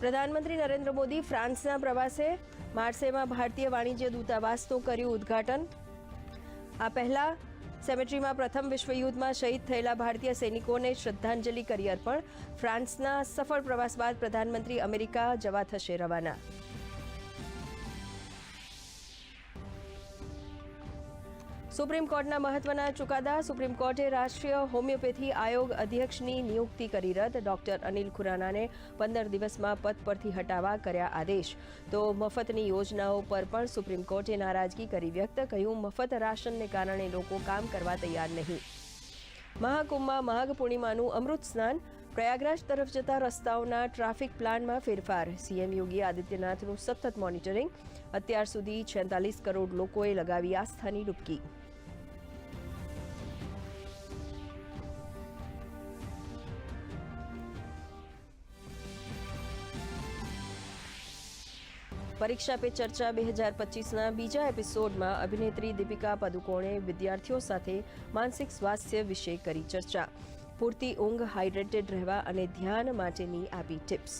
પ્રધાનમંત્રી નરેન્દ્ર મોદી ફ્રાન્સના પ્રવાસે માર્સેમાં ભારતીય વાણિજ્ય દૂતાવાસનું કર્યું ઉદ્ઘાટન. આ પહેલા સેમેટ્રીમાં પ્રથમ વિશ્વયુદ્ધમાં શહીદ થયેલા ભારતીય સૈનિકોને શ્રદ્ધાંજલિ કરી અર્પણ ફ્રાન્સના સફળ પ્રવાસ બાદ પ્રધાનમંત્રી અમેરિકા જવા થશે રવાના. સુપ્રીમ કોર્ટના મહત્વના ચુકાદા. સુપ્રીમ કોર્ટે રાષ્ટ્રીય હોમિયોપેથી આયોગ અધ્યક્ષની નિયુક્તિ કરી રદ. ડોક્ટર અનિલ ખુરાનાને પંદર દિવસમાં પદ પરથી હટાવવા કર્યા આદેશ. તો મફતની યોજનાઓ પર પણ સુપ્રીમ કોર્ટે નારાજગી કરી વ્યક્ત. કહ્યું, મફત રાશનને કારણે લોકો કામ કરવા તૈયાર નહીં. મહાકુંભમાં માઘ પૂર્ણિમાનું અમૃત સ્નાન. પ્રયાગરાજ તરફ જતા રસ્તાઓના ટ્રાફિક પ્લાનમાં ફેરફાર. સીએમ યોગી આદિત્યનાથનું સતત મોનિટરિંગ. અત્યાર સુધી છેતાલીસ કરોડ લોકોએ લગાવી આસ્થાની ડૂબકી. પરીક્ષા પે ચર્ચા બે હજાર પચીસના બીજા એપિસોડમાં અભિનેત્રી દીપિકા પદુકોણે વિદ્યાર્થીઓ સાથે માનસિક સ્વાસ્થ્ય વિશે કરી ચર્ચા. પૂરતી ઊંઘ, હાઇડ્રેટેડ રહેવા અને ધ્યાન માટેની આપી ટિપ્સ.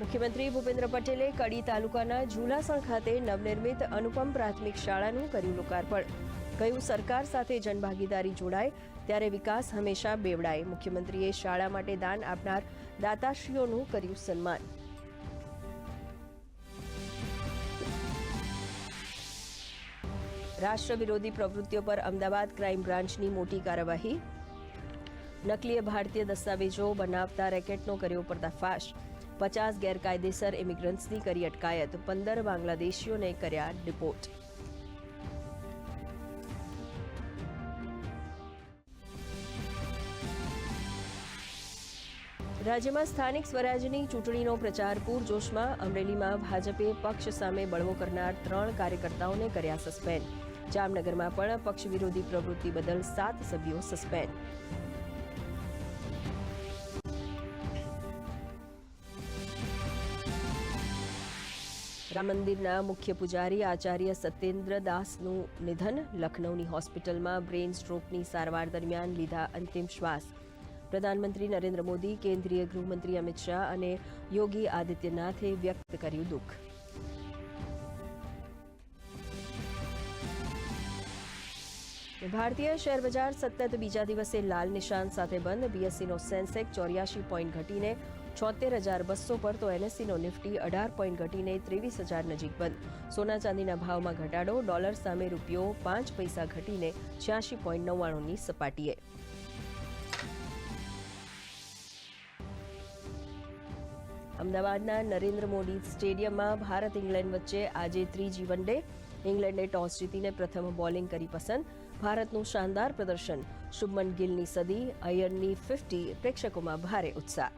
મુખ્યમંત્રી ભૂપેન્દ્ર પટેલે કડી તાલુકાના ઝુલાસણ ખાતે નવનિર્મિત અનુપમ પ્રાથમિક શાળાનું કર્યું લોકાર્પણ. કહ્યું, સરકાર સાથે જનભાગીદારી જોડાય, ત્યારે વિકાસ હંમેશા બેવડાય. મુખ્યમંત્રીએ શાળા માટે દાન આપનાર દાતાશ્રીઓનું કર્યું સન્માન. રાષ્ટ્ર વિરોધી પ્રવૃત્તિઓ પર અમદાવાદ ક્રાઇમ બ્રાન્ચની મોટી કાર્યવાહી. નકલી ભારતીય દસ્તાવેજો બનાવતા રેકેટનો કર્યો પર્દાફાશ. પચાસ ગેરકાયદેસર ઇમિગ્રન્ટ્સની કરી અટકાયત. પંદર બાંગ્લાદેશીઓને કર્યા ડિપોર્ટ રાજ્યમાં સ્થાનિક સ્વરાજ્યની ચૂંટણીનો પ્રચાર પૂરજોશમાં અમરેલીમાં ભાજપે પક્ષ સામે બળવો કરનાર ત્રણ કાર્યકર્તાઓને કર્યા સસ્પેન્ડ. જામનગરમાં પણ પક્ષ વિરોધી પ્રવૃત્તિ બદલ સાત સભ્યો સસ્પેન્ડ. રામ મંદિરના મુખ્ય પૂજારી આચાર્ય સત્યેન્દ્ર દાસનું નિધન લખનૌની હોસ્પિટલમાં બ્રેઇન સ્ટ્રોકની સારવાર દરમિયાન લીધા અંતિમ શ્વાસ. પ્રધાનમંત્રી નરેન્દ્ર મોદી, કેન્દ્રીય ગૃહમંત્રી અમિત શાહ અને યોગી આદિત્યનાથે વ્યક્ત કર્યું દુઃખ. ભારતીય શેર બજાર સતત બીજા દિવસે લાલ નિશાન સાથે બંધ. બીએસસીનો સેન્સેક ચોર્યાસી પોઈન્ટ ઘટીને છોતેર હજાર બસો પર તો એનએસસીનો નિફ્ટી અઢાર પોઈન્ટ ઘટીને ત્રેવીસ હજાર નજીક બંધ. સોના ચાંદીના ભાવમાં ઘટાડો, ડોલર સામે રૂપિયો પાંચ પૈસા ઘટીને છ્યાસી પોઈન્ટ નવ્વાણુંની સપાટીએ. અમદાવાદના નરેન્દ્ર મોદી સ્ટેડિયમમાં ભારત ઇંગ્લેન્ડ વચ્ચે આજે ત્રીજી વનડે ઇંગ્લેન્ડે ટોસ જીતીને પ્રથમ બોલિંગ કરી પસંદ. ભારતનું શાનદાર પ્રદર્શન શુભમન ગિલની સદી, અયરની ફિફ્ટી પ્રેક્ષકોમાં ભારે ઉત્સાહ.